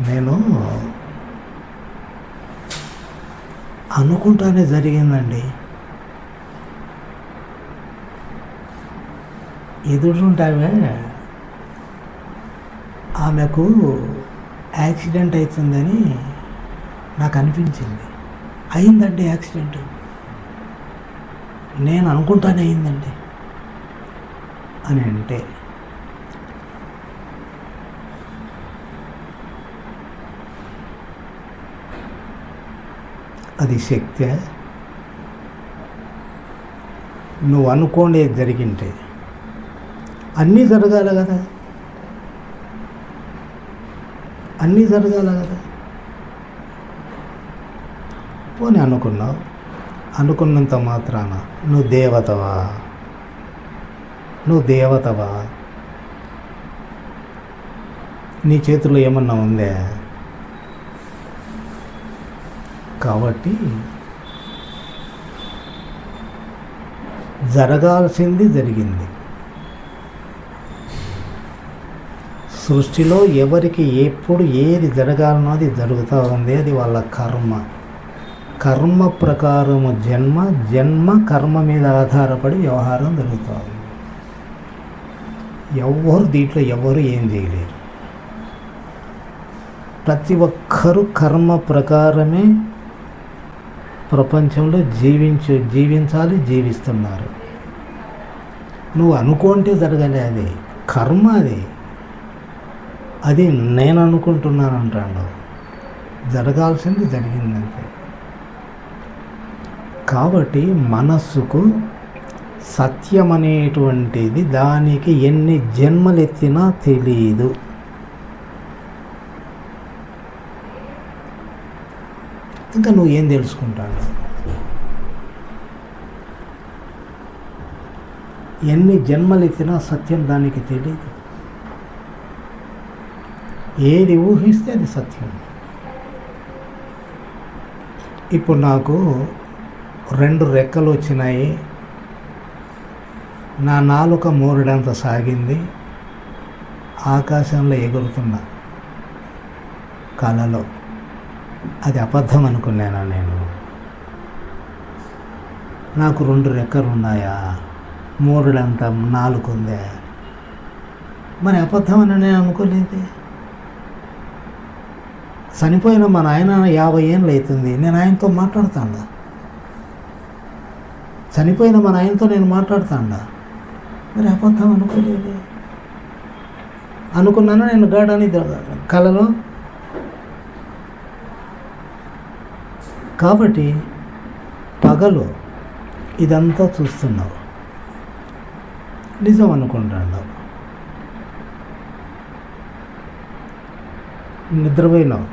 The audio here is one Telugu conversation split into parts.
నేను అనుకుంటానే జరిగిందండి. ఎదురుంటామే ఆమెకు యాక్సిడెంట్ అవుతుందని నాకు అనిపించింది అయిందండి యాక్సిడెంట్. నేను అనుకుంటానే అయిందండి. అని అంటే అది శక్తి. నువ్వు అనుకోండి జరిగింటే. అన్నీ జరగాల కదా. అన్నీ జరగాల కదా. పోనీ అనుకున్నావు. అనుకున్నంత మాత్రాన నువ్వు దేవతవా? నువ్వు దేవతవా? నీ చేతిలో ఏమన్నా ఉందే? కాబట్టి జరగాల్సింది జరిగింది. సృష్టిలో ఎవరికి ఎప్పుడు ఏది జరగాలనో అది జరుగుతూ ఉంది అది వాళ్ళ కర్మ. కర్మ ప్రకారము జన్మ జన్మ కర్మ మీద ఆధారపడి వ్యవహారం జరుగుతుంది ఎవరు ఎవ్వరు దీంట్లో ఎవరు ఏం చేయలేరు. ప్రతి ఒక్కరూ కర్మ ప్రకారమే ప్రపంచంలో జీవించు జీవించాలి జీవిస్తున్నారు. నువ్వు అనుకుంటే జరగలే అది. కర్మ అది. అది నేను అనుకుంటున్నాను అంటాడు జరగాల్సింది జరిగిందంతే. కాబట్టి మనస్సుకు సత్యం అనేటువంటిది దానికి ఎన్ని జన్మలెత్తినా తెలియదు ఇంకా నువ్వు ఏం తెలుసుకుంటాను ఎన్ని జన్మలెత్తినా సత్యం దానికి తెలియదు. ఏది ఊహిస్తే అది సత్యం. ఇప్పుడు నాకు రెండు రెక్కలు వచ్చినాయి. నా నాలుక మూరడంత సాగింది. ఆకాశంలో ఎగురుతున్నా. కళలో అది అబద్ధం అనుకున్నానా నేను? నాకు రెండు రెక్కలు ఉన్నాయా మూరుడంత నాలుగు ఉందే మరి అబద్ధం అని నేను అనుకోలేదు. చనిపోయిన మా నాయన యాభై ఏళ్ళు అవుతుంది నేను ఆయనతో మాట్లాడుతాడా. చనిపోయిన మా నాయనతో నేను మాట్లాడుతాడా. మరి అబద్ధం అనుకోలేదు. అనుకున్నాను నేను గాడని కళలో కాబట్టి పగలు ఇదంతా చూస్తున్నావు. నిజం అనుకుంటాడు నిద్రపోయినావు.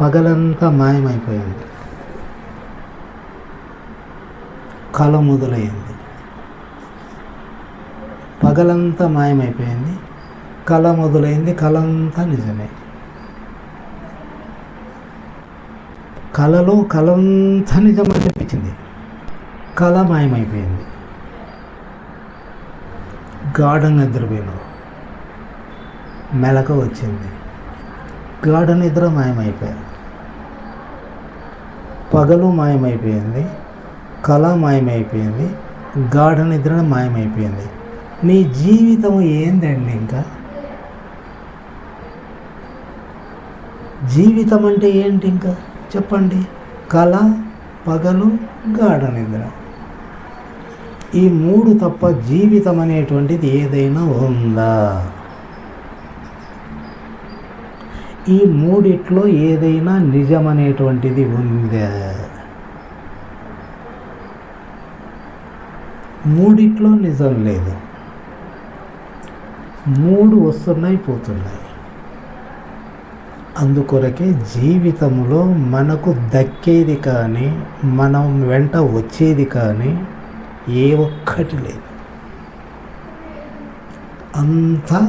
పగలంతా మాయమైపోయింది. కళ మొదలైంది. పగలంతా మాయమైపోయింది. కళ మొదలైంది. కళంతా నిజమే. కళలో కళంతా నిజం అనిపించింది కళ మాయమైపోయింది గాఢ నిద్రపోయినావు మెలక వచ్చింది. గాఢ నిద్ర మాయమైపోయింది. పగలు మాయమైపోయింది. కళ మాయమైపోయింది. గాఢ నిద్ర మాయమైపోయింది. నీ జీవితం ఏందండి ఇంకా? జీవితం అంటే ఏంటి ఇంకా? చెప్పండి. కళ పగలు గాఢ నిద్ర. ఈ మూడు తప్ప జీవితం అనేటువంటిది ఏదైనా ఉందా? ఈ మూడిట్లో ఏదైనా నిజం అనేటువంటిది ఉందా? మూడిట్లో నిజం లేదు. మూడు వస్తున్నాయి పోతున్నాయి. అందుకొరకే జీవితంలో మనకు దక్కేది కానీ మనం వెంట వచ్చేది కానీ ఏ ఒక్కటి లేదు. అంతా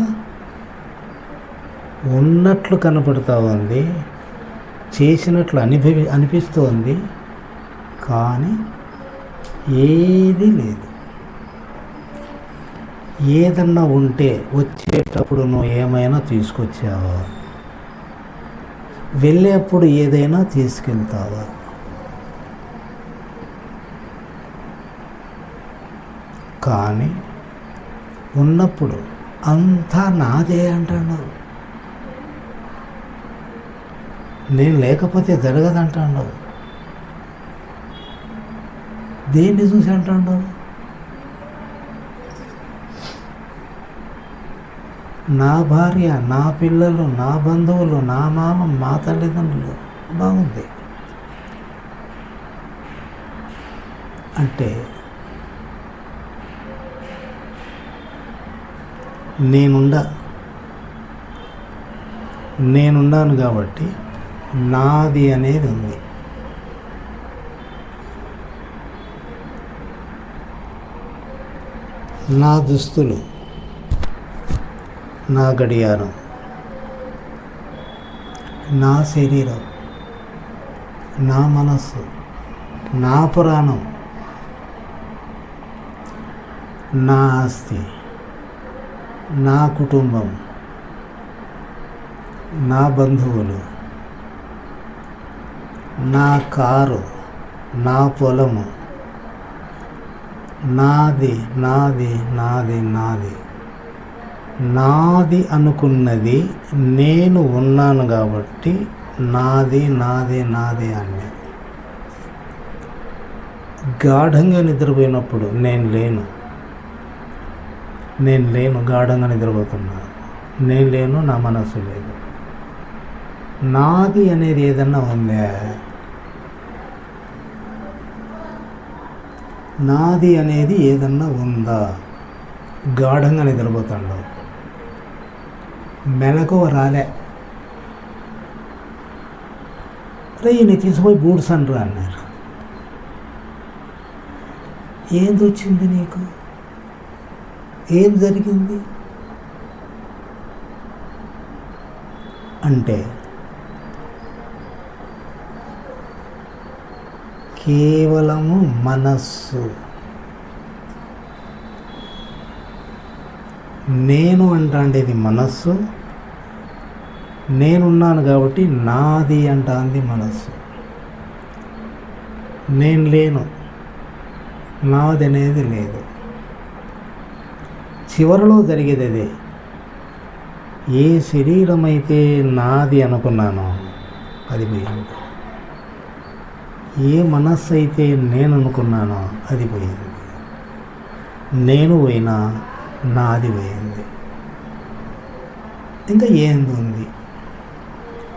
ఉన్నట్లు కనపడుతూ ఉంది చేసినట్లు అనిపి అనిపిస్తోంది కానీ ఏది లేదు. ఏదన్నా ఉంటే వచ్చేటప్పుడు నువ్వు ఏమైనా తీసుకొచ్చావా? వెళ్ళేప్పుడు ఏదైనా తీసుకెళ్తావా? కానీ ఉన్నప్పుడు అంతా నాదే అంటున్నావు నేను లేకపోతే జరగదంటున్నావు దేన్ని చూసి అంటున్నావు నా భార్య నా పిల్లలు నా బంధువులు నా మామ మా తల్లిదండ్రులు. బాగుంది. అంటే నేనుండా నేనున్నాను కాబట్టి నాది అనేది ఉంది. నా దుస్తులు నా గడియారం నా శరీరం నా మనస్సు నా పురాణం నా ఆస్తి నా కుటుంబం నా బంధువులు నా కారు నా పొలము నాది నాది నాది నాది. నాది అనుకున్నది నేను ఉన్నాను కాబట్టి నాది నాది నాది అని గాఢంగా నిద్రపోయినప్పుడు నేను లేను. నేను లేను గాఢంగా నిద్రపోతున్నా. నేను లేను నా మనసు లేదు. నాది అనేది ఏదన్నా ఉందా? నాది అనేది ఏదన్నా ఉందా? గాఢంగా నిద్రపోతాడు మెలకువ రాలే. అరే ఈయన తీసుకుపోయి బూట్స్ అనరా అన్నారు. ఏంది వచ్చింది నీకు? ఏం జరిగింది? అంటే కేవలము మనస్సు. నేను అంటాండేది మనస్సు. నేనున్నాను కాబట్టి నాది అంటాంది మనస్సు. నేను లేను. నాది అనేది లేదు. చివరిలో జరిగేది అదే ఏ శరీరం అయితే నాది అనుకున్నానో అది పోయింది. ఏ మనస్సు అయితే నేను అనుకున్నానో అది పోయింది. నేను పోయినా నాది పోయింది. ఇంకా ఏంది ఉంది?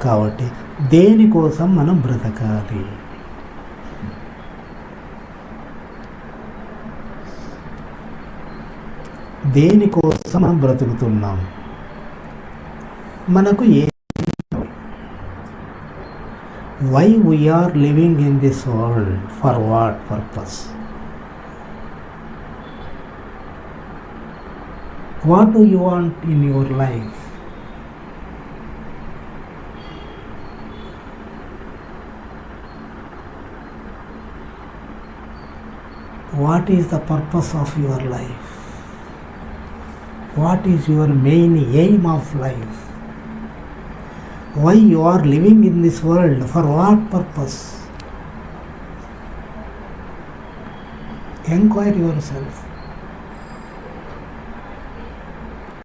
కాబట్టి దేనికోసం మనం బ్రతకాలి? దేనికోసం మనం బ్రతుకుతున్నాం? మనకు ఏ why we are living in this world for what purpose What do you want in your life? What is the purpose of your life? What is your main aim of life? Why you are living in this world? For what purpose? Inquire yourself.